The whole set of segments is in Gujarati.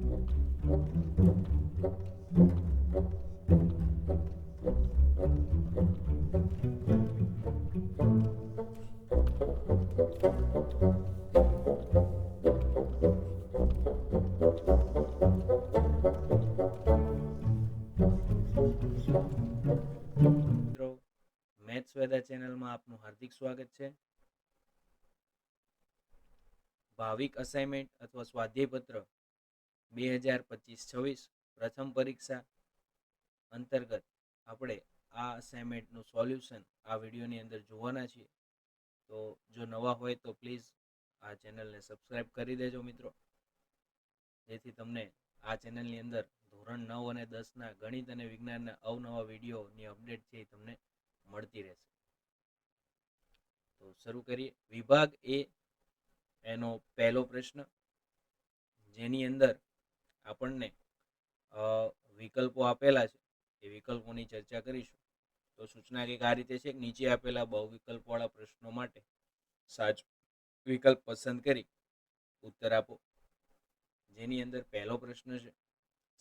મેથ્સ વેદા ચેનલમાં આપનું હાર્દિક સ્વાગત છે. ભાવિક અસાઇનમેન્ટ અથવા સ્વાધ્યાયપત્ર બે હજાર પચીસ છવ્વીસ પ્રથમ પરીક્ષા અંતર્ગત આપણે આ અસાઇનમેન્ટનું સોલ્યુશન આ વિડીયોની અંદર જોવાના છીએ. તો જો નવા હોય તો પ્લીઝ આ ચેનલને સબસ્ક્રાઇબ કરી દેજો મિત્રો. જેથી તમને આ ચેનલની અંદર ધોરણ નવ અને દસના ગણિત અને વિજ્ઞાનના અવનવા વિડીયોની અપડેટ છે એ તમને મળતી રહેશે. તો શરૂ કરીએ. વિભાગ એ એનો પહેલો પ્રશ્ન. જેની અંદર આપણને વિકલ્પો આપેલા છે, એ વિકલ્પોની ચર્ચા કરીશું. તો સૂચના કંઈક આ રીતે છે કે નીચે આપેલા બહુ વિકલ્પવાળા પ્રશ્નો માટે સાચો વિકલ્પ પસંદ કરી ઉત્તર આપો. જેની અંદર પહેલો પ્રશ્ન છે,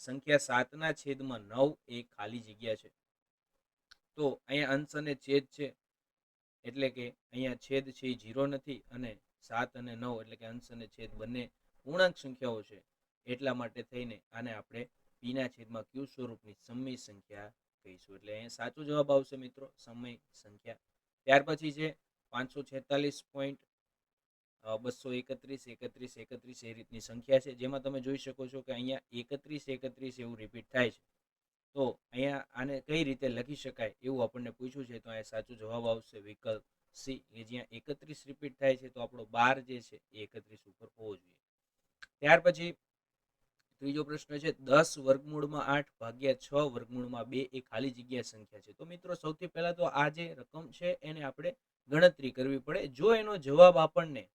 સંખ્યા સાતના છેદમાં નવ એ ખાલી જગ્યા છે. તો અહીંયા અંશ અને છેદ છે, એટલે કે અહીંયા છેદ છે એ જીરો નથી અને સાત અને નવ એટલે કે અંશ અને છેદ બંને પૂર્ણાંક સંખ્યાઓ છે. એટલા માટે થઈને આને આપણે પીના છેદમાં ક્યુ સ્વરૂપની સમય સંખ્યા કહીશું. એટલે અહીંયા સાચો જવાબ આવશે મિત્રો, સમય સંખ્યા. ત્યાર પછી છે પાંચસો છેતાલીસ પોઈન્ટ બસો એકત્રીસ એકત્રીસ એકત્રીસ એ રીતની સંખ્યા છે. જેમાં તમે જોઈ શકો છો કે અહીંયા એકત્રીસ એકત્રીસ એવું રિપીટ થાય છે. તો અહીંયા આને કઈ રીતે લખી શકાય એવું આપણને પૂછ્યું છે, તો અહીંયા સાચો જવાબ આવશે વિકલ્પ સી. કે જ્યાં એકત્રીસ રિપીટ થાય છે, તો આપણો બાર જે છે એ એકત્રીસ ઉપર હોવો જોઈએ. ત્યાર પછી ત્રીજો પ્રશ્ન છે, દસ વર્ગમૂળમાં આઠ ભાગ્યા છ વર્ગમૂળમાં બે એ ખાલી જગ્યા સંખ્યા છે. તો મિત્રો, સૌથી પહેલા તો આ જે રકમ છે, એને આપણે ગણતરી કરવી પડે. જો એનો જવાબ આપણને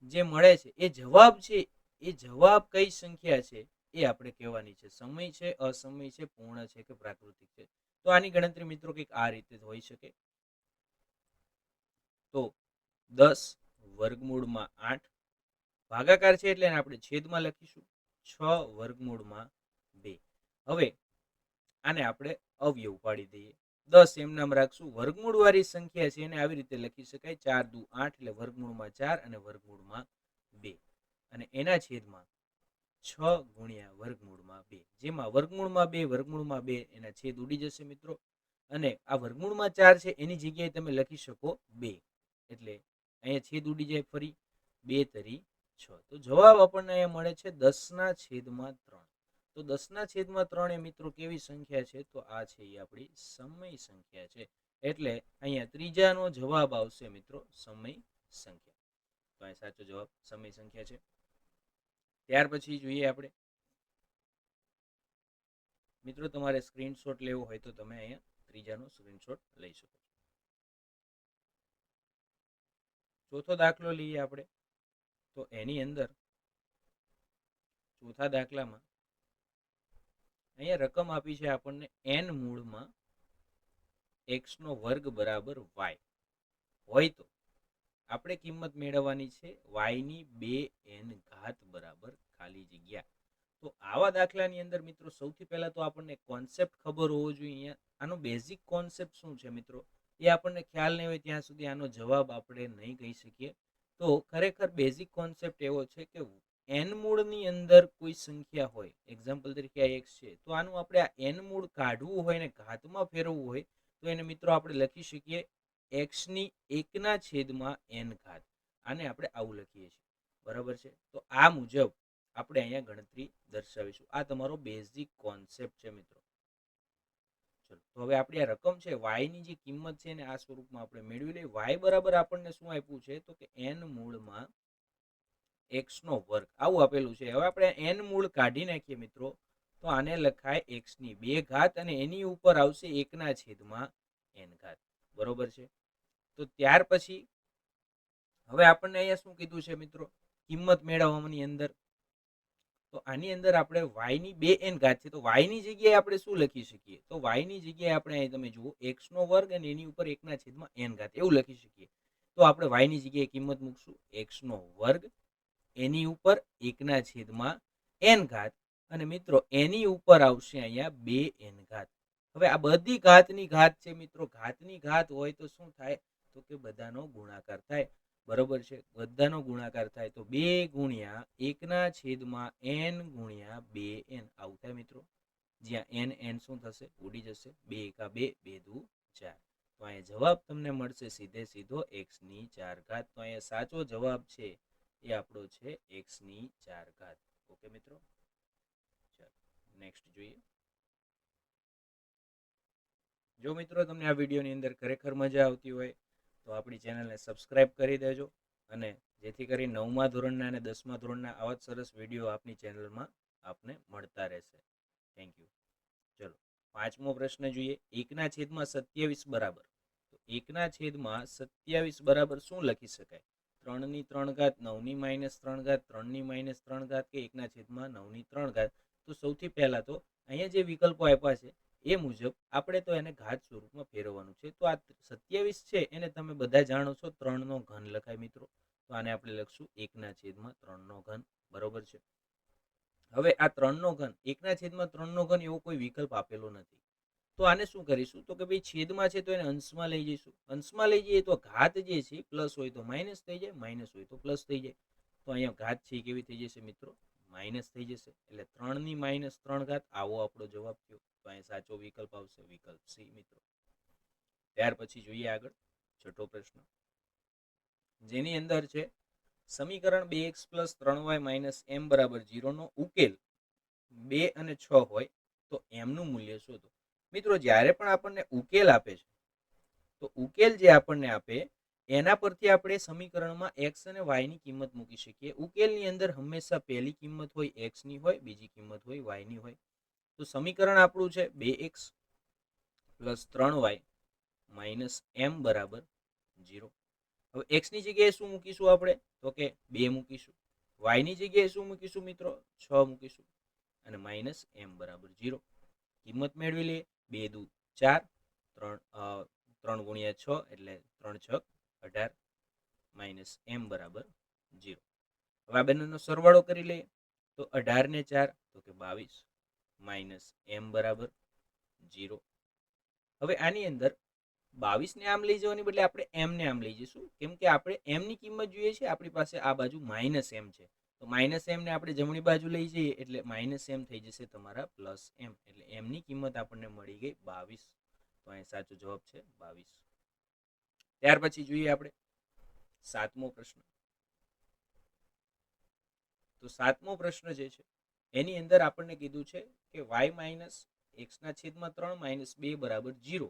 જે મળે છે, એ જવાબ છે, એ જવાબ કઈ સંખ્યા છે, એ આપણે કહેવાની છે. સમય છે, અસમય છે, પૂર્ણ છે કે પ્રાકૃતિક છે? તો આની ગણતરી મિત્રો કંઈક આ રીતે હોઈ શકે. તો દસ વર્ગમૂળમાં આઠ ભાગાકાર છે એટલે આપણે છેદમાં લખીશું. છ વર્ગમૂળમાં બે. હવે આને આપણે અવયવ પાડી દઈએ. દસ એમ નામ રાખશું. વર્ગમૂળ વાળી સંખ્યા છે એને આવી રીતે લખી શકાય. ચાર દુ આઠ એટલે વર્ગમૂળમાં ચાર અને વર્ગમૂળમાં બે. અને એના છેદમાં છ ગુણ્યા વર્ગમૂળમાં બે. જેમાં વર્ગમૂળમાં બે વર્ગમૂળમાં બે એના છેદ ઉડી જશે મિત્રો. અને આ વર્ગમૂળમાં ચાર છે એની જગ્યાએ તમે લખી શકો બે. એટલે અહીંયા છેદ ઉડી જાય ફરી. બે તરી છ. તો જવાબ આપણને અહીંયા મળે છે દસના છેદમાં ત્રણ. તો દસના છેદમાં ત્રણ એ મિત્રો કેવી સંખ્યા છે? તો આ છે એ આપણી સમય સંખ્યા છે. એટલે અહીંયા ત્રીજાનો જવાબ આવશે મિત્રો સમય સંખ્યા. તો અહીં સાચો જવાબ સમય સંખ્યા છે. ત્યાર પછી જોઈએ આપણે. મિત્રો તમારે સ્ક્રીનશોટ લેવો હોય તો તમે અહીંયા ત્રીજાનો સ્ક્રીનશોટ લઈ શકો ચોથો દાખલો લઈએ આપણે. તો એની અંદર ચોથા દાખલામાં અહીંયા રકમ આપી છે આપણને એન મૂળમાં એક્સ નો વર્ગ બરાબર વાય હોય તો આપણે કિંમત મેળવવાની છે વાયની બે એન ઘાત બરાબર ખાલી જગ્યા. તો આવા દાખલાની અંદર મિત્રો સૌથી પહેલાં તો આપણને કોન્સેપ્ટ ખબર હોવો જોઈએ અહીંયા. આનો બેઝિક કોન્સેપ્ટ શું છે મિત્રો? એ આપણને ખ્યાલ નહીં હોય ત્યાં સુધી આનો જવાબ આપણે નહીં કહી શકીએ. તો ખરેખર બેઝિક કોન્સેપ્ટ એવો છે કે એન મૂળની અંદર કોઈ સંખ્યા હોય એક્ઝામ્પલ તરીકે આ એક્સ છે, તો આનું આપણે આ એન મૂળ કાઢવું હોય ને ઘાતમાં ફેરવવું હોય, તો એને મિત્રો આપણે લખી શકીએ એક્સની એકના છેદમાં એન ઘાત, આને આપણે આવું લખીએ છીએ, બરાબર છે? તો આ મુજબ આપણે અહીંયા ગણતરી દર્શાવીશું. આ તમારો બેઝિક કોન્સેપ્ટ છે મિત્રો. ચલો, તો હવે આપણી આ રકમ છે વાયની જે કિંમત છે એને આ સ્વરૂપમાં આપણે મેળવી લઈએ. વાય બરાબર આપણને શું આપ્યું છે? તો કે એન મૂળમાં એક્સનો વર્ગ. આવું આપેલું છે. હવે આપણે એન મૂળ કાઢી નાખીએ મિત્રો. તો આને લખાય એક્સની બે ઘાત અને એની ઉપર આવશે એકના છેદમાં એન ઘાત. બરોબર છે? તો ત્યાર પછી હવે આપણને અહીંયા શું કીધું છે મિત્રો? કિંમત મેળવવાની અંદર તો આની અંદર આપણે વાયની બે એન ઘાત છે. તો વાયની જગ્યાએ આપણે શું લખી શકીએ? તો વાયની જગ્યાએ આપણે અહીં તમે જુઓ, x નો વર્ગ અને એની ઉપર એકના છેદમાં એન ઘાત. એવું લખી શકીએ. તો આપણે વાયની જગ્યાએ કિંમત મૂકશું. x નો વર્ગ, એની ઉપર એકના છેદમાં એન ઘાત. અને મિત્રો, એની ઉપર આવશે અહીંયા બે એન ઘાત. હવે આ બધી ઘાતની ઘાત છે મિત્રો. ઘાતની ઘાત હોય તો શું થાય? તો કે બધાનો ગુણાકાર થાય. બરોબર છે? બધાનો ગુણાકાર થાય તો બે ગુણ્યા એકના છેદમાં એન ગુણ્યા બે એન. આવું થાય મિત્રો? જ્યાં એન એન શું થશે? ઉડી જશે. બે એકા બે બે દુ ચાર. તો અહીંયા જવાબ તમને મળશે સીધે સીધો એક્સની ચાર ઘાત. તો અહીંયા સાચો જવાબ છે એ આપણો છે એક્સની ચાર ઘાત. ઓકે મિત્રો? ચાલો, નેક્સ્ટ જોઈએ. જો મિત્રો તમને આ વિડીયોની અંદર ખરેખર મજા આવતી હોય તો આપણી ચેનલને સબસ્ક્રાઇબ કરી દેજો અને જેથી કરી નવમા ધોરણના અને દસમા ધોરણના આવા જ સરસ વીડિયો આપની ચેનલમાં આપને મળતા રહેશે. થેન્ક યુ ચલો, પાંચમો પ્રશ્ન જોઈએ. એકના છેદમાં સત્યાવીસ બરાબર. તો એકના છેદમાં સત્યાવીસ બરાબર શું લખી શકાય? ત્રણની ત્રણ ઘાત નવની માઇનસ ત્રણ ઘાત ત્રણની માઇનસ ત્રણ ઘાત કે એકના છેદમાં નવની ત્રણ ઘાત? તો સૌથી પહેલાં તો અહીંયા જે વિકલ્પો આપ્યા છે એ મુજબ આપણે તો એને ઘાત સ્વરૂપમાં ફેરવવાનું છે. તો આ સત્યાવીસ છે એને તમે બધા જાણો છો ત્રણનો ઘન લખાય મિત્રો. તો આને આપણે લખશું એકના છેદમાં ત્રણનો ઘન. બરોબર છે? હવે આ ત્રણનો ઘન એકના છેદમાં ત્રણનો ઘન એવો કોઈ વિકલ્પ આપેલો નથી. તો આને શું કરીશું? તો કે ભાઈ છેદમાં છે તો એને અંશમાં લઈ જઈશું. અંશમાં લઈ જઈએ તો ઘાત જે છે પ્લસ હોય તો માઇનસ થઈ જાય, માઇનસ હોય તો પ્લસ થઈ જાય. તો અહીંયા ઘાત છે કેવી થઈ જશે મિત્રો? માઇનસ થઈ જશે. એટલે ત્રણની માઇનસ ત્રણ ઘાત, આવો આપણો જવાબ થયો. તો અહીં સાચો વિકલ્પ આવશે, વિકલ્પ સી, મિત્રો. ત્યાર પછી જોઈએ આગળ, છઠ્ઠો પ્રશ્ન. જેની અંદર છે, સમીકરણ બે એક્સ પ્લસ ત્રણ વાય માઇનસ એમ બરાબર જીરોનો ઉકેલ બે અને છ હોય, તો એમનું મૂલ્ય શોધો. મિત્રો, જ્યારે પણ આપણને ઉકેલ આપે છે, તો ઉકેલ જે આપણને આપે, એના પરથી આપણે સમીકરણમાં એક્સ અને વાયની કિંમત મૂકી શકીએ. ઉકેલની અંદર હંમેશા પહેલી કિંમત હોય, એક્સની હોય, બીજી કિંમત હોય, વાયની હોય. તો સમીકરણ આપણું છે બે એક્સ પ્લસ ત્રણ વાય માઇનસ એમ બરાબર જીરો હવે એક્સની જગ્યાએ શું મૂકીશું આપણે? તો કે બે મૂકીશું. વાયની જગ્યાએ શું મૂકીશું મિત્રો? છ મૂકીશું. અને માઇનસ એમ બરાબર જીરો કિંમત મેળવી લઈએ. બે દુ ચાર, ત્રણ ત્રણ ગુણ્યા છ એટલે ત્રણ છ અઢાર માઇનસ એમ બરાબર જીરો હવે આ બંનેનો સરવાળો કરી લઈએ. તો અઢાર ને ચાર, તો કે બાવીસ. માઇનસ એમ બરાબર જીરો હવે આની અંદર બાવીસને આમ લઈ જવાની બદલે આપણે એમને આમ લઈ જઈશું. કેમ કે આપણે એમની કિંમત જોઈએ છે, આપણી પાસે આ બાજુ માઇનસ એમ છે. તો માઇનસ એમને આપણે જમણી બાજુ લઈ જઈએ એટલે માઇનસ એમ થઈ જશે તમારા પ્લસ એમ. એટલે એમની કિંમત આપણને મળી ગઈ બાવીસ. તો અહીં સાચો જવાબ છે બાવીસ. ત્યાર પછી જોઈએ આપણે સાતમો પ્રશ્ન. તો સાતમો પ્રશ્ન જે છે એની અંદર આપણને કીધું છે કે વાય માઇનસ એક્સના છેદમાં ત્રણ માઇનસ બે બરાબર જીરો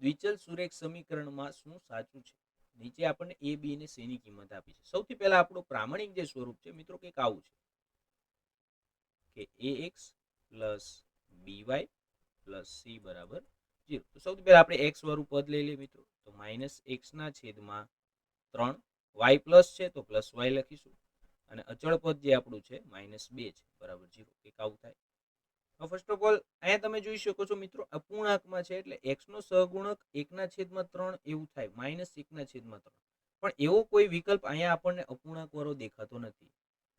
દ્વિચલ સુરેખ સમીકરણમાં શું સાચું છે? નીચે આપણને એ બી અને સીની કિંમત આપી છે. સૌથી પહેલા આપણું પ્રામાણિક જે સ્વરૂપ છે, મિત્રો, કંઈક આવું છે. કે a x plus b y plus c બરાબર જીરો તો સૌથી પહેલા આપણે એક્સ વાળું પદ લઈ લઈએ, મિત્રો. તો માઇનસ એક્સના છેદમાં ત્રણ વાય પ્લસ છે, તો પ્લસ વાય લખીશું. અને અચળ પદ જે આપણું છે માઇનસ બે છે, બરાબર જીરો એક આવું થાય. ફર્સ્ટ ઓફ ઓલ અહીંયા તમે જોઈ શકો છો મિત્રો, અપૂર્ણાંકમાં છે એટલે એક્સ નો સહગુણક એકના છેદમાં ત્રણ એવું થાય માઇનસ એકના છેદમાં ત્રણ. પણ એવો કોઈ વિકલ્પ અહીંયા આપણને અપૂર્ણાંક વાળો દેખાતો નથી.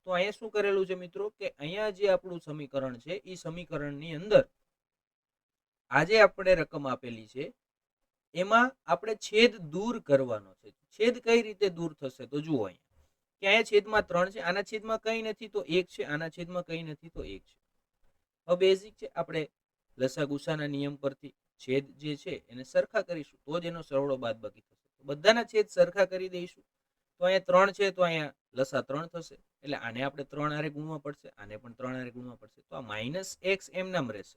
તો અહીંયા શું કરેલું છે મિત્રો કે અહીંયા જે આપણું સમીકરણ છે એ સમીકરણની અંદર આજે આપણે રકમ આપેલી છે, એમાં આપણે છેદ દૂર કરવાનો છે. છેદ કઈ રીતે દૂર થશે તો જુઓ અહીંયા. કે અહીંયા છેદમાં ત્રણ છે, આના છેદમાં કઈ નથી તો એક છે, આના છેદમાં કઈ નથી તો એક છે. હવે બેઝિક છે, આપણે લસા ગુસાના નિયમ પરથી છેદ જે છે એને સરખા કરીશું, તો જ એનો સરવાળો બાદ બાકી થશે બધાના છેદ સરખા કરી દઈશું. તો અહીંયા ત્રણ છે, તો અહીંયા લસા ત્રણ થશે. એટલે આને આપણે ત્રણ આરે ગુણવા પડશે, આને પણ ત્રણ આરે ગુણવા પડશે. તો આ માઇનસ એક્સ એમ નામ રહેશે.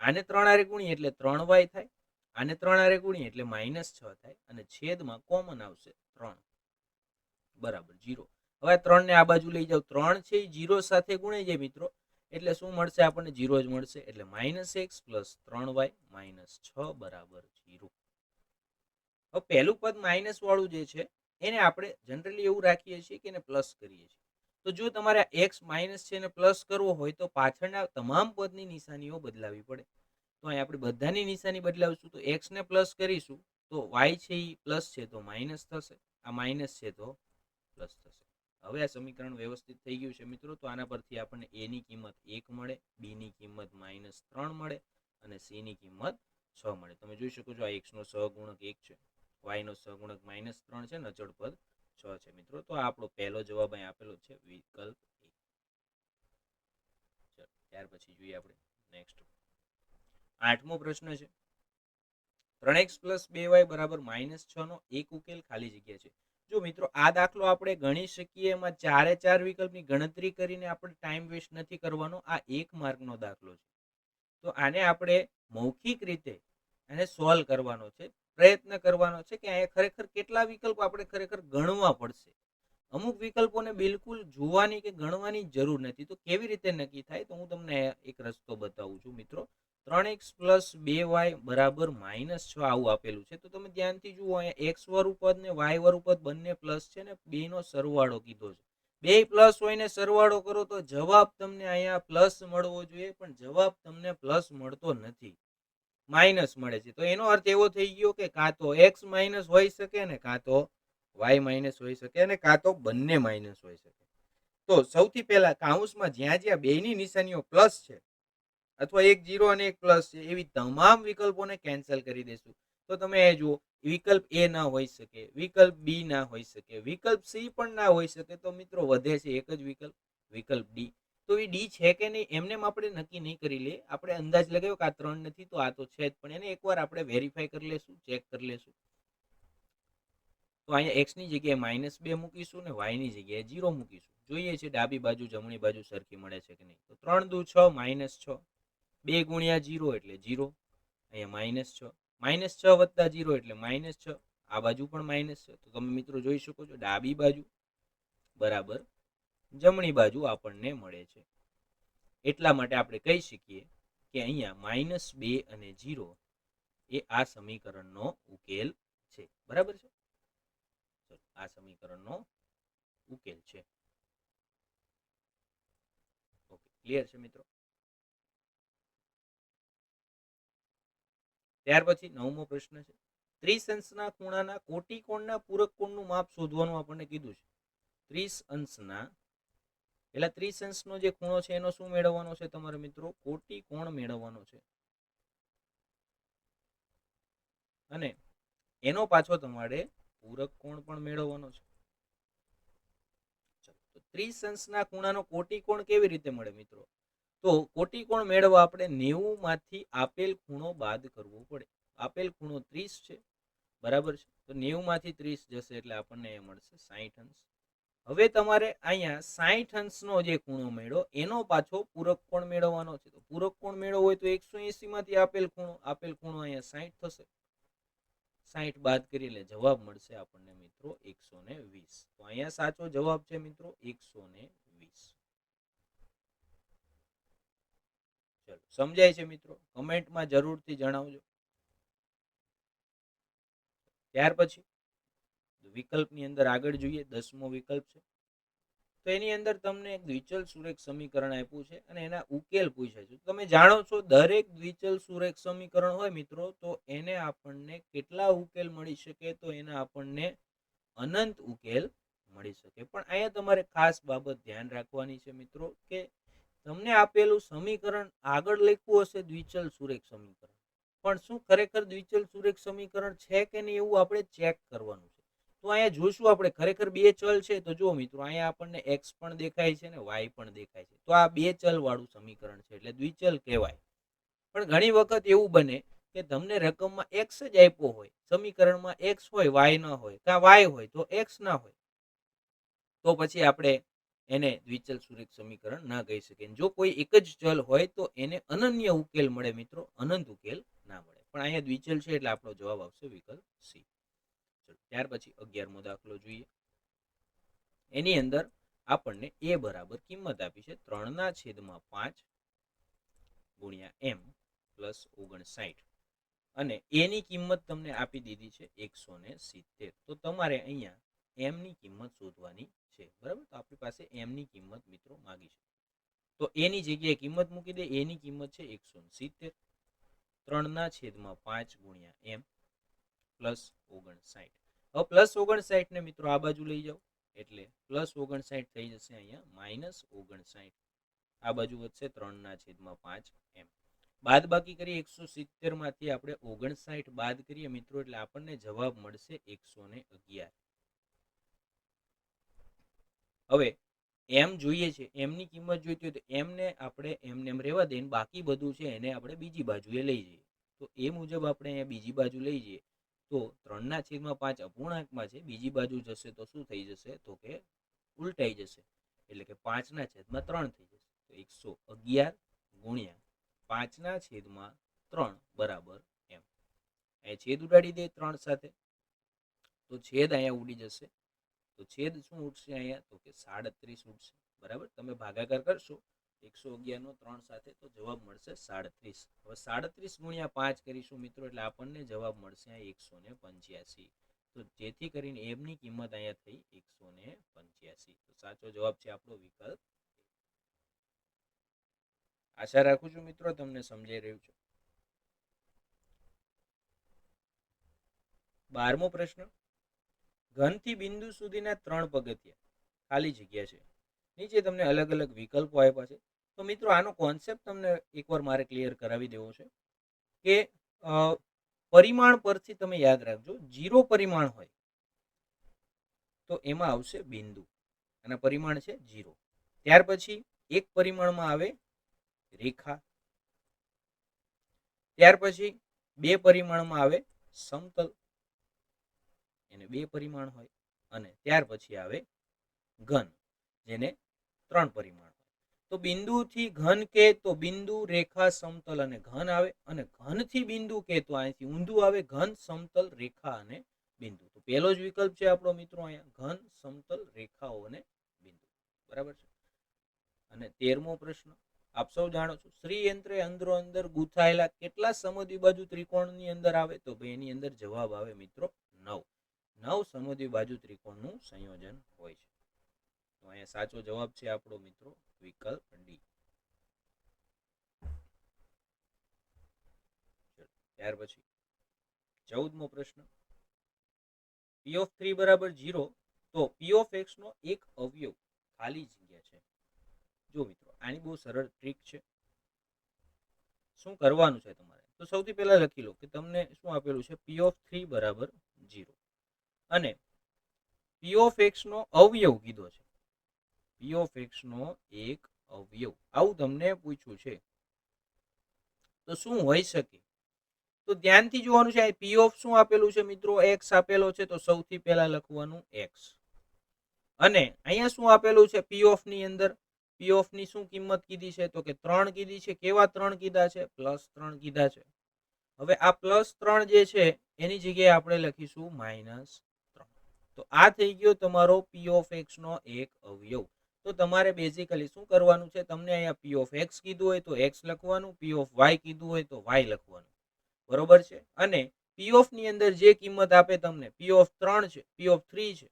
આને ત્રણ આરે ગુણીએ એટલે ત્રણ વાય થાય. આને ત્રણ આરે ગુણીએ એટલે માઇનસ છ થાય. અને છેદમાં કોમન આવશે ત્રણ. બરાબર, જીરો. હવે ત્રણને આ બાજુ લઈ જાઓ. ત્રણ છે એ જીરો સાથે ગુણાઈ જાય મિત્રો. એટલે શું મળશે? આપણને જીરો જ મળશે. એટલે માઇનસ એક્સ પ્લસ ત્રણ વાય માઇનસ છ બરાબર જીરો. હવે પહેલું પદ માઇનસ વાળું જે છે, એને આપણે જનરલી એવું રાખીએ છીએ કે એને પ્લસ કરીએ છીએ. તો જો તમારે એક્સ માઇનસ છે એને પ્લસ કરવો હોય, તો પાછળના તમામ પદની નિશાનીઓ બદલાવી પડે. તો અહીં આપણે બધાની નિશાની બદલાવશું. તો એક્સ ને પ્લસ કરીશું, તો વાય છે એ પ્લસ છે, તો માઇનસ થશે. આ માઇનસ છે, તો પ્લસ થશે. હવે આ સમીકરણ વ્યવસ્થિત થઈ ગયું છે મિત્રો, તો આના પરથી આપણને એ ની કિંમત એક મળે બી ની કિંમત માઇનસ ત્રણ મળે અને સી ની કિંમત છ મળે. તમે જોઈ શકો છો આ એક્સ નો સહગુણક એક છે વાય નો સહગુણક માઇનસ ત્રણ છે અચળ પદ છ છે મિત્રો. તો આપણો પહેલો જવાબ અહીં આપેલો છે વિકલ્પ ત્યાર પછી જોઈએ આપણે નેક્સ્ટ આઠમો પ્રશ્ન છે. ત્રણ એક્સ પ્લસ બે વાય બરાબર માઇનસ છ નો એક ઉકેલ ખાલી જગ્યા છે. જો મિત્રો, આ દાખલો આપણે ગણી શકીએ એમાં ચારે ચાર વિકલ્પની ગણતરી કરીને આપણે ટાઈમ વેસ્ટ નથી કરવાનો, આ એક માર્કનો દાખલો છે. તો આને આપણે મૌખિક રીતે એને સોલ્વ કરવાનો છે, પ્રયત્ન કરવાનો છે કે અહીંયા ખરેખર કેટલા વિકલ્પ આપણે ખરેખર ગણવા પડશે. અમુક વિકલ્પોને બિલકુલ જોવાની કે ગણવાની જરૂર નથી. તો કેવી રીતે નક્કી થાય? તો હું તમને એક રસ્તો બતાવું છું મિત્રો. ત્રણ એક્સ પ્લસ બે વાય બરાબર માઇનસ છ આવું આપેલું છે. તો તમે ધ્યાનથી જુઓ, અહીંયા એક્સ પદ ને વાય પદ બંને પ્લસ છે ને બે નો સરવાળો કીધો છે. બે પ્લસ હોય ને સરવાળો કરો તો જવાબ તમને અહીંયા પ્લસ મળવો જોઈએ, પણ જવાબ તમને પ્લસ મળતો નથી. માઇનસ મળે છે. તો એનો અર્થ એવો થઈ ગયો કે કાં તો એક્સ માઇનસ હોઈ શકે ને કાં તો વાય માઇનસ હોઈ શકે અને કાં તો બંને માઇનસ હોઈ શકે. તો સૌથી પહેલા કાઉન્સમાં જ્યાં જ્યાં બેની નિશાનીઓ પ્લસ છે અથવા એક જીરો અને એક પ્લસ છે, એવી તમામ વિકલ્પોને કેન્સલ કરી દેશું. તો તમે એ જુઓ, વિકલ્પ એ ના હોઈ શકે, વિકલ્પ બી ના હોઈ શકે, વિકલ્પ સી પણ ના હોઈ શકે. તો મિત્રો, વધે છે એક જ વિકલ્પ વિકલ્પ ડી તો એ ડી છે કે નહીં, એમને આપણે નક્કી નહીં કરી લઈએ. આપણે અંદાજ લગાવ્યો કે આ ત્રણ નથી, તો આ તો છે જ. પણ એને એકવાર આપણે વેરીફાઈ કરી લેશું ચેક કરી લેશું. તો અહીંયા એક્સની જગ્યાએ માઇનસ બે મૂકીશું ને વાયની જગ્યાએ જીરો મૂકીશું. જોઈએ છે ડાબી બાજુ જમણી બાજુ સરખી મળે છે કે નહીં. તો ત્રણ દુ છ માઇનસ છ. બે ગુણ્યા જીરો એટલે જીરો, અહીંયા માઇનસ છ. માઇનસ છ વત્તા જીરો એટલે માઇનસ છ. આ બાજુ પણ માઇનસ છે. તો તમે મિત્રો જોઈ શકો છો ડાબી બાજુ બરાબર જમણી બાજુ આપણને મળે છે. એટલા માટે આપણે કહી શકીએ કે અહીંયા માઇનસ બે અને જીરો એ આ સમીકરણનો ઉકેલ છે. બરાબર છે? આ સમીકરણનો ઉકેલ છે. ઓકે, ક્લિયર છે મિત્રો? ત્યાર પછી નવમો પ્રશ્ન છે. ત્રીસ અંશના ખૂણાના કોટી કોણના પૂરક કોણનું માપ શોધવાનું આપણને કીધું છે. ત્રીસ અંશના એટલે ત્રીસ અંશનો જે ખૂણો છે એનો શું મેળવવાનો છે તમારે મિત્રો? કોટી કોણ મેળવવાનો છે. અને એનો પાછો તમારે પૂરક કોણ પણ મેળવવાનો છે. ત્રીસ અંશના ખૂણાનો કોટી કોણ કેવી રીતે મળે મિત્રો? તો કોટી કોણ મેળવવા આપણે નેવું માંથી આપેલ ખૂણો બાદ કરવો પડે. આપેલ ખૂણો ત્રીસ છે, બરાબર છે? તો નેવું માંથી ત્રીસ જશે એટલે આપણને એ મળશે સાહીઠ અંશ. હવે તમારે અહીંયા સાહીઠ અંશનો જે ખૂણો મેળવો, એનો પાછો પૂરક કોણ મેળવવાનો છે? તો પૂરક કોણ મેળવવો હોય તો એકસો એસી માંથી આપેલ ખૂણો આપેલ ખૂણો અહીંયા સાહીઠ થશે. સાહીઠ બાદ કરી એટલે જવાબ મળશે આપણને મિત્રો એકસો વીસ. તો અહીંયા સાચો જવાબ છે મિત્રો એકસો ને વીસ ચલો સમજાય છે મિત્રો? કમેન્ટમાં જરૂરથી જણાવજો. ત્યાર પછી વિકલ્પની અંદર આગળ જોઈએ, દસમો વિકલ્પ છે. તો એની અંદર તમને દ્વિચલ સુરેખ સમીકરણ આપ્યું છે અને એના ઉકેલ પૂછે છે. તમે જાણો છો દરેક દ્વિચલ સુરેખ સમીકરણ હોય મિત્રો, તો એને આપણને કેટલા ઉકેલ મળી શકે? તો એના આપણને અનંત ઉકેલ મળી શકે. પણ અહીંયા તમારે ખાસ બાબત ધ્યાન રાખવાની છે મિત્રો, કે તમને આપેલું સમીકરણ આગળ લખવું હશે દ્વિચલ સુરેખ સમીકરણ. પણ શું ખરેખર દ્વિચલ સુરેખ સમીકરણ છે કે નહીં એવું આપણે ચેક કરવાનું છે? તો અહીંયા જોશું આપણે, ખરેખર બે ચલ છે તો જુઓ મિત્રો, અહીંયા આપણને એક્સ પણ દેખાય છે ને વાય પણ દેખાય છે. તો આ બે ચલ વાળું સમીકરણ છે એટલે દ્વિચલ કહેવાય. પણ ઘણી વખત એવું બને કે તમને રકમમાં એક્સ જ આપ્યો હોય, સમીકરણમાં એક્સ હોય વાય ન હોય, કાં વાય હોય તો એક્સ ના હોય. તો પછી આપણે એને દ્વિચલ સુરેખ સમીકરણ ના કહી શકે. જો કોઈ એક જ ચલ હોય તો એને અનન્ય ઉકેલ મળે મિત્રો, અનંત ઉકેલ ના મળે. પણ અહીંયા દ્વિચલ છે એટલે આપણો જવાબ આવશે વિકલ્પ સી. ચલો, ત્યાર પછી અગિયારમો દાખલો જોઈએ. એની અંદર આપણને એ બરાબર કિંમત આપી છે ત્રણના છેદમાં પાંચ ગુણ્યા એમ પ્લસ ઓગણસાઠ. અને એની કિંમત તમને આપી દીધી છે એકસો ને સિત્તેર. તો તમારે અહીંયા એમની કિંમત શોધવાની છે. બરાબર? તો આપણી પાસે એમની કિંમત મિત્રો માગી છે. તો એની જગ્યાએ કિંમત મૂકી દે. એની કિંમત છે એકસો સિત્તેર. ત્રણના છેદમાં પાંચ ગુણ્યા એમ પ્લસ ઓગણસાઠ. હવે પ્લસ ઓગણસાઠને મિત્રો આ બાજુ લઈ જાઓ. એટલે પ્લસ ઓગણસાઠ થઈ જશે અહીંયા માઇનસ ઓગણસાઠ. આ બાજુ વધશે ત્રણના છેદમાં પાંચ એમ. બાદ બાકી કરીએ એકસો સિત્તેરમાંથી આપણે ઓગણસાઠ બાદ કરીએ મિત્રો. એટલે આપણને જવાબ મળશે એકસો ને અગિયાર. હવે એમ જોઈએ છે, એમની કિંમત જોઈતી હોય તો એમને આપણે એમને એમ રહેવા દઈએ બાકી બધું છે એને આપણે બીજી બાજુએ લઈ જઈએ. તો એ મુજબ આપણે અહીંયા બીજી બાજુ લઈ જઈએ. તો ત્રણના છેદમાં પાંચ અપૂર્ણાંકમાં છે, બીજી બાજુ જશે તો શું થઈ જશે? તો કે ઉલટાઈ જશે. એટલે કે પાંચના છેદમાં ત્રણ થઈ જશે. તો એકસો અગિયાર ગુણ્યા પાંચના છેદમાં ત્રણ બરાબર એમ. અહીંયા છેદ ઉડાડી દે ત્રણ સાથે. તો છેદ અહીંયા ઉડી જશે. તો છેદ શું ઉઠશે અહીંયા? તો કે સાડત્રીસ ઉઠશે બરાબર? તમે ભાગાકાર કરશો, એકસો અગિયારનો ત્રણ સાથે તો જવાબ મળશે સાડત્રીસ. હવે સાડત્રીસ ગુણ્યા પાંચ કરીશું મિત્રો, એટલે આપણને જવાબ મળશે એકસો ને પંચ્યાસી. તો જેથી કરીને એમની કિંમત અહીંયા થઈ એકસો ને પંચ્યાસી. તો સાચો જવાબ છે આપણો વિકલ્પ આશા રાખું છું મિત્રો તમને સમજાઈ રહ્યું છે. બારમો પ્રશ્ન. ઘનથી બિંદુ સુધીના ત્રણ પગથિયા ખાલી જગ્યા છે. નીચે તમને અલગ અલગ વિકલ્પો આપ્યા છે. તો મિત્રો, આનો કોન્સેપ્ટ તમને એકવાર મારે ક્લિયર કરાવી દેવો છે કે પરિમાણ પરથી તમે યાદ રાખજો, જીરો પરિમાણ હોય તો એમાં આવશે બિંદુ અને પરિમાણ છે જીરો. ત્યાર પછી એક પરિમાણમાં આવે રેખા. ત્યાર પછી બે પરિમાણમાં આવે સમતલ એને બે પરિમાણ હોય અને ત્યાર પછી આવે ઘન, જેને ત્રણ પરિમાણ તો બિંદુથી ઘન કે તો બિંદુ, રેખા, સમતલ અને ઘન આવે અને ઘનથી બિંદુ કે તો અહીંથી ઊંધું આવે ઘન, સમતલ, રેખા અને બિંદુ. તો પહેલો જ વિકલ્પ છે આપણો મિત્રો અહીંયા, ઘન, સમતલ, રેખાઓ અને બિંદુ. બરાબર છે? અને તેરમો પ્રશ્ન, આપ સૌ જાણો છો શ્રી યંત્રે અંદરો અંદર ગૂંથાયેલા કેટલા સમદ્વિબાજુ ત્રિકોણની અંદર આવે? તો ભાઈ એની અંદર જવાબ આવે મિત્રો નવ. નવ સમુદ્રી બાજુ ત્રિકોણનું સંયોજન હોય છે. તો અહીંયા સાચો જવાબ છે આપણો મિત્રો વિકલ્પ ડી. ત્યાર પછી ચૌદમો પ્રશ્ન. પી ઓફ થ્રી બરાબર જીરો તો પી ઓફ એક્સ નો એક અવયવ ખાલી જગ્યા છે. જો મિત્રો, આની બહુ સરળ ટ્રીક છે. શું કરવાનું છે તમારે? તો સૌથી પહેલા લખી લો કે તમને શું આપેલું છે? પી ઓફ થ્રી બરાબર જીરો અને પી ઓફ એક્સ નો અવયવ કીધો છે. પી ઓફ એક્સ નો એક અવયવ. આવું તમને પૂછ્યું છે. તો શું હોઈ શકે? તો ધ્યાનથી જોવાનું છે પી ઓફ શું આપેલું છે મિત્રો? એક્સ આપેલો છે, તો સૌથી પહેલા લખવાનું એક્સ અને અહીંયા શું આપેલું છે પી ઓફની અંદર? પી ઓફની શું કિંમત કીધી છે? તો કે ત્રણ કીધી છે. કેવા ત્રણ કીધા છે? પ્લસ ત્રણ કીધા છે. હવે આ પ્લસ ત્રણ જે છે, એની જગ્યાએ આપણે લખીશું માઇનસ તો આ થઈ ગયો તમારો પી ઓફ એક્સ નો એક અવયવ. તો તમારે બેઝિકલી શું કરવાનું છે? તમને અહીંયા પી ઓફ એક્સ કીધું હોય તો એક્સ લખવાનું પી ઓફ વાય કીધું હોય તો વાય લખવાનું. બરોબર છે? અને પી ઓફની અંદર જે કિંમત આપે તમને પી ઓફ ત્રણ છે પી ઓફ થ્રી છે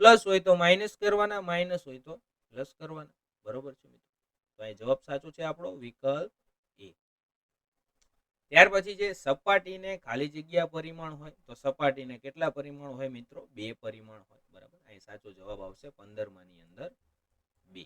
પ્લસ હોય તો માઇનસ કરવાના માઇનસ હોય તો પ્લસ કરવાના. બરોબર છે મિત્રો? તો અહીં જવાબ સાચો છે આપણો વિકલ્પ ત્યાર પછી જે સપાટીને ખાલી જગ્યા પરિમાણ હોય, તો સપાટીને કેટલા પરિમાણ હોય મિત્રો? બે પરિમાણ હોય, બરાબર? અહીં સાચો જવાબ આવશે પંદર અંદર બે.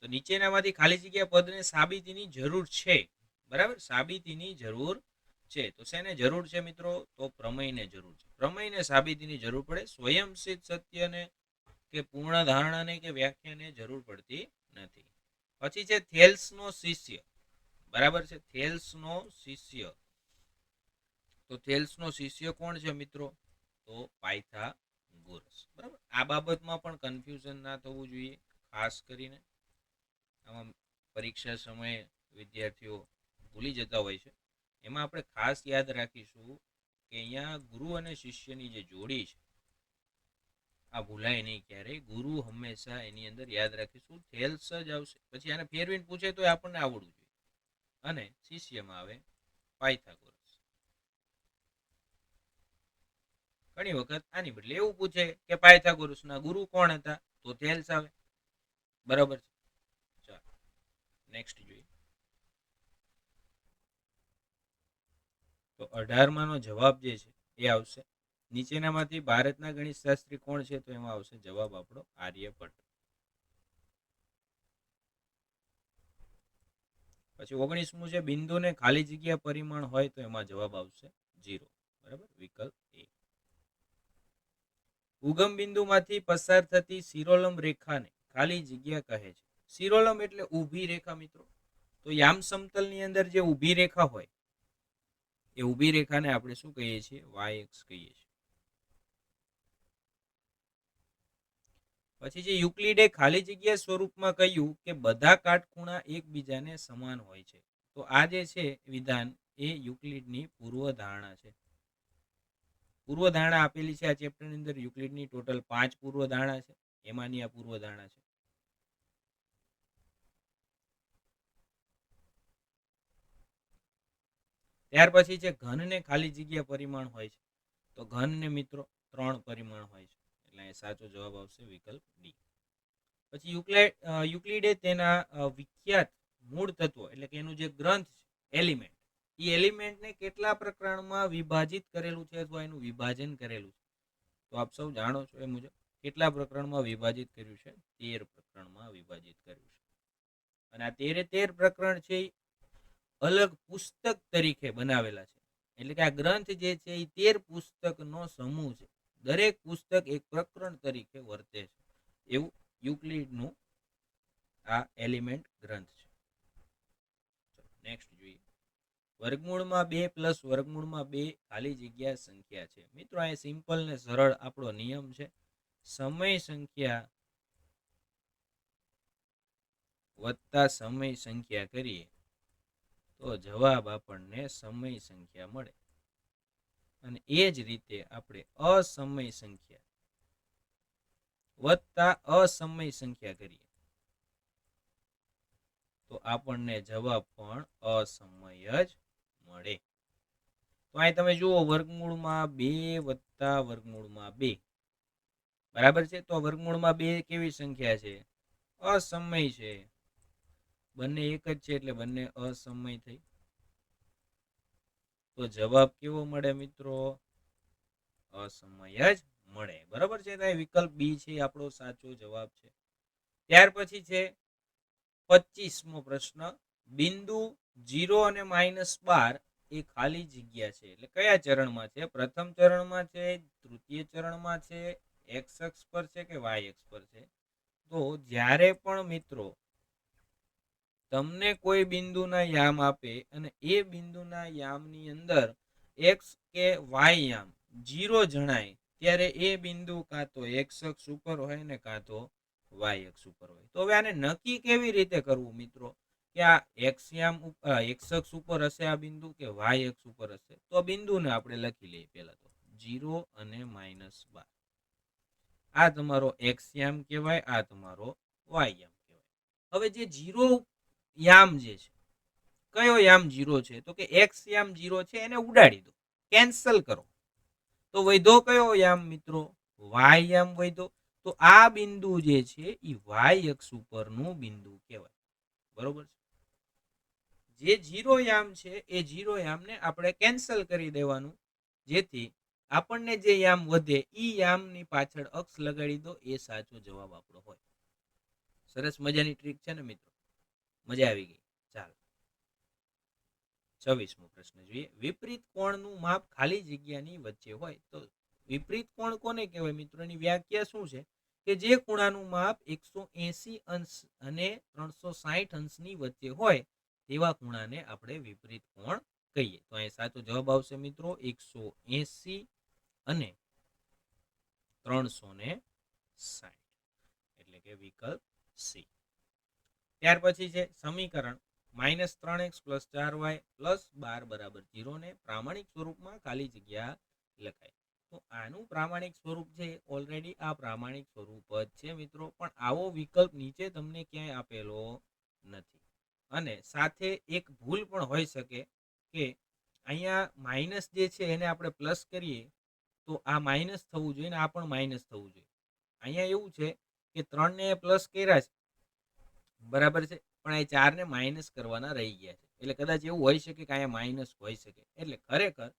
તો નીચેનામાંથી ખાલી જગ્યા પદને સાબિતીની જરૂર છે, બરાબર? સાબિતીની જરૂર છે. તો શેને જરૂર છે મિત્રો? તો પ્રમેયને જરૂર છે. પ્રમેયને સાબિતીની જરૂર પડે સ્વયંસિદ્ધ સત્યને કે પૂર્ણ ધારણાને કે વ્યાખ્યાને જરૂર પડતી નથી. પછી છે થેલ્સનો શિષ્ય. બરાબર છે? થેલ્સનો શિષ્ય. તો થેલ્સનો શિષ્ય કોણ છે મિત્રો? તો પાયથાગોરસ. બરાબર? આ બાબતમાં પણ કન્ફ્યુઝન ના થવું જોઈએ, ખાસ કરીને. આમાં પરીક્ષા સમયે વિદ્યાર્થીઓ ભૂલી જતા હોય છે. એમાં આપણે ખાસ યાદ રાખીશું કે અહીંયા ગુરુ અને શિષ્યની જે જોડી છે આ ભૂલાય નહીં ક્યારેય. ગુરુ હંમેશા એની અંદર યાદ રાખીશું થેલ્સ જ આવશે? પછી આને ફેરવીને પૂછે તો આપણને આવડવું જોઈએ. અને શિષ્યમાં આવે પાયથાગોરસ. ઘણી વખત આની બદલે એવું પૂછે કે પાયથાગોરસના ગુરુ કોણ હતા? તો થેલ્સ આવે. બરાબર છે? ચાલો નેક્સ્ટ જોઈએ. તો અઢારમાંનો જવાબ જે છે એ આવશે. નીચેનામાંથી ભારતના ગણિતશાસ્ત્રી કોણ છે તો એમાં આવશે જવાબ આપણો આર્યભટ્ટ પછી ઓગણીસમું છે બિંદુને ખાલી જગ્યા પરિમાણ હોય તો એમાં જવાબ આવશે જીરો. બરાબર? વિકલ્પ એ. ઉગમ બિંદુમાંથી પસાર થતી સિરોલમ રેખાને ખાલી જગ્યા કહે છે. સિરોલમ એટલે ઊભી રેખા મિત્રો. તો યામ સમતલની અંદર જે ઊભી રેખા હોય, એ ઊભી રેખાને આપણે શું કહીએ છીએ? વાય એક્સ કહીએ છીએ. પછી જે યુક્લિડે ખાલી જગ્યા સ્વરૂપમાં કહ્યું કે બધા કાટખૂણા એકબીજાને સમાન હોય છે. તો આ જે છે વિધાન એ યુક્લિડની પૂર્વધારણા છે. પૂર્વધારણા આપેલી છે આ ચેપ્ટરની અંદર યુક્લિડની ટોટલ પાંચ પૂર્વધારણા છે. એમાંની આ પૂર્વધારણા છે. ત્યાર પછી છે ઘનને ખાલી જગ્યા પરિમાણ હોય છે. તો ઘનને મિત્રો ત્રણ પરિમાણ હોય છે. એટલે સાચો જવાબ આવશે વિકલ્પ ડી પછી યુક્લાઇડ યુક્લિડે તેના વિખ્યાત મૂળ તત્વો એટલે કે એનું જે ગ્રંથ છે, એલિમેન્ટ એ એલિમેન્ટને કેટલા પ્રકરણમાં વિભાજિત કરેલું છે અથવા એનું વિભાજન કરેલું છે? તો આપ સૌ જાણો છો એ મુજબ કેટલા પ્રકરણમાં વિભાજિત કર્યું છે? તેર પ્રકરણમાં વિભાજિત કર્યું છે. અને આ તેરે તેર પ્રકરણ છે અલગ પુસ્તક તરીકે બનાવેલા છે. એટલે કે આ ગ્રંથ જે છે એ તેર પુસ્તકનો સમૂહ છે. દરેક પુસ્તક એક પ્રકરણ તરીકે વર્તે છે. એવું યુક્લિડનું આ એલિમેન્ટ ગ્રંથ છે. નેક્સ્ટ જોઈએ. વર્ગમૂળમાં બે પ્લસ વર્ગમૂળમાં બે ખાલી જગ્યા સંખ્યા છે. મિત્રો આ સિમ્પલ ને સરળ આપણો નિયમ છે. સમય સંખ્યા વત્તા સમય સંખ્યા કરીએ તો જવાબ આપણને સમય સંખ્યા મળે. અને એ જ રીતે આપણે અસમય સંખ્યા વત્તા અસમય સંખ્યા કરીએ. તો આપણને જવાબ પણ અસમય જ મળે. તો અહીં તમે જુઓ વર્ગમૂળમાં બે વત્તા વર્ગમૂળમાં બે. બરાબર છે? તો વર્ગમૂળમાં બે કેવી સંખ્યા છે? અસમય છે. બંને એક જ છે એટલે બંને અસમય થઈ તો જવાબ કેવો મળે મિત્રો? અસમય જ મળે. બરાબર છે? વિકલ્પ બી છે, આપણો સાચો જવાબ છે. ત્યાર પછી છે પચીસમો પ્રશ્ન. બિંદુ જીરો અને માઇનસ બાર એ ખાલી જગ્યા છે. એટલે કયા ચરણમાં છે? પ્રથમ ચરણમાં છે, તૃતીય ચરણમાં છે, એક્સ અક્ષ પર છે કે વાય અક્ષ પર છે? તો જ્યારે પણ મિત્રો તમને કોઈ બિંદુના યામ આપે અને એ બિંદુના યામની અંદર એક્સ કે વાય યામ જીરો જણાય, ત્યારે એ બિંદુ કાં તો એક્સ અક્ષ ઉપર હોય ને કાં તો વાય અક્ષ ઉપર હોય. તો હવે આને નક્કી કેવી રીતે કરવું મિત્રો? કે આ એક્સ યામ એક્સ અક્ષ ઉપર હશે આ બિંદુ કે વાય અક્ષ ઉપર હશે? તો બિંદુને આપણે લખી લઈએ પહેલા તો. જીરો અને માઇનસ બાર. આ તમારો એક્સ યામ કહેવાય, આ તમારો વાય યામ કહેવાય. હવે જે જીરો યામ જે છે, કયો યામ જીરો છે, તો કે એક્સ યામ જીરો છે, એને ઉડાડી દો કેન્સલ કરો. તો વૈધો કયો યામ મિત્રો? વાય યામ વૈધો. તો આ બિંદુ જે છે એ વાય અક્ષ ઉપરનું બિંદુ કહેવાય. બરોબર છે? જે જીરો યામ છે, એ જીરો યામને આપણે કેન્સલ કરી દેવાનું. જેથી આપણને જે યામ વધે, ઈ યામની પાછળ અક્ષ લગાડી દો, એ સાચો જવાબ આપણો હોય. સરસ મજાની ટ્રીક છે ને મિત્રો? મજા આવી ગઈ. ચાલો. છવ્વીસમો પ્રશ્ન જોઈએ. વિપરીત કોણનું માપ ખાલી જગ્યાની વચ્ચે હોય તો વિપરીત કોણ કોને કહેવાય મિત્રોની વ્યાખ્યા શું છે? કે જે ખૂણાનું માપ એકસો એસી અંશ અને ત્રણસો સાહીઠ અંશની વચ્ચે હોય તેવા ખૂણાને આપણે વિપરીત કોણ કહીએ. તો અહીં સાચો જવાબ આવશે મિત્રો એકસો એસી અને ત્રણસો ને સાઠ એટલે કે વિકલ્પ સી. ત્યાર પછી છે સમીકરણ માઇનસ ત્રણ એક્સ પ્લસ ચાર વાય પ્લસ બાર બરાબર જીરોને પ્રામાણિક સ્વરૂપમાં ખાલી જગ્યા લખાય. તો આનું પ્રામાણિક સ્વરૂપ છે ઓલરેડી આ પ્રામાણિક સ્વરૂપ જ છે મિત્રો, પણ આવો વિકલ્પ નીચે તમને ક્યાંય આપેલો નથી. અને સાથે એક ભૂલ પણ હોઈ શકે કે અહીંયા માઇનસ જે છે એને આપણે પ્લસ કરીએ તો આ માઇનસ થવું જોઈએ ને આ પણ માઇનસ થવું જોઈએ. અહીંયા એવું છે કે ત્રણને પ્લસ કર્યા છે બરાબર છે? પણ આ ચારને માઇનસ કરવાના રહી ગયા છે. એટલે કદાચ એવું હોઈ શકે કે અહીંયા માઇનસ હોઈ શકે. એટલે ખરેખર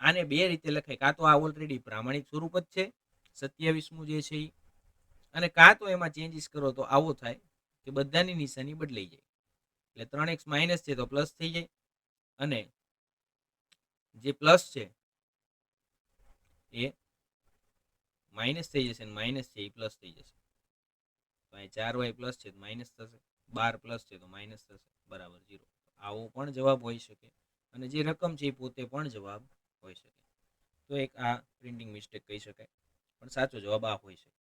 આને બે રીતે લખાય. કાં તો આ ઓલરેડી પ્રામાણિક સ્વરૂપ જ છે, સત્યાવીસમું જે છે એ અને કાં તો એમાં ચેન્જીસ કરો તો આવો થાય કે બધાની નિશાની બદલાઈ જાય. એટલે ત્રણ એક્સ માઇનસ છે તો પ્લસ થઈ જાય. અને જે પ્લસ છે એ માઇનસ થઈ જશે અને માઇનસ છે એ પ્લસ થઈ જશે. તો ચાર વાય પ્લસ છે તો માઇનસ થશે. બાર પ્લસ છે તો માઇનસ થશે. બરાબર ઝીરો આવો પણ જવાબ હોઈ શકે અને જે રકમ છે એ પોતે પણ જવાબ હોઈ શકે. તો એક આ પ્રિન્ટિંગ મિસ્ટેક કહી શકાય. પણ સાચો જવાબ આ હોઈ શકે.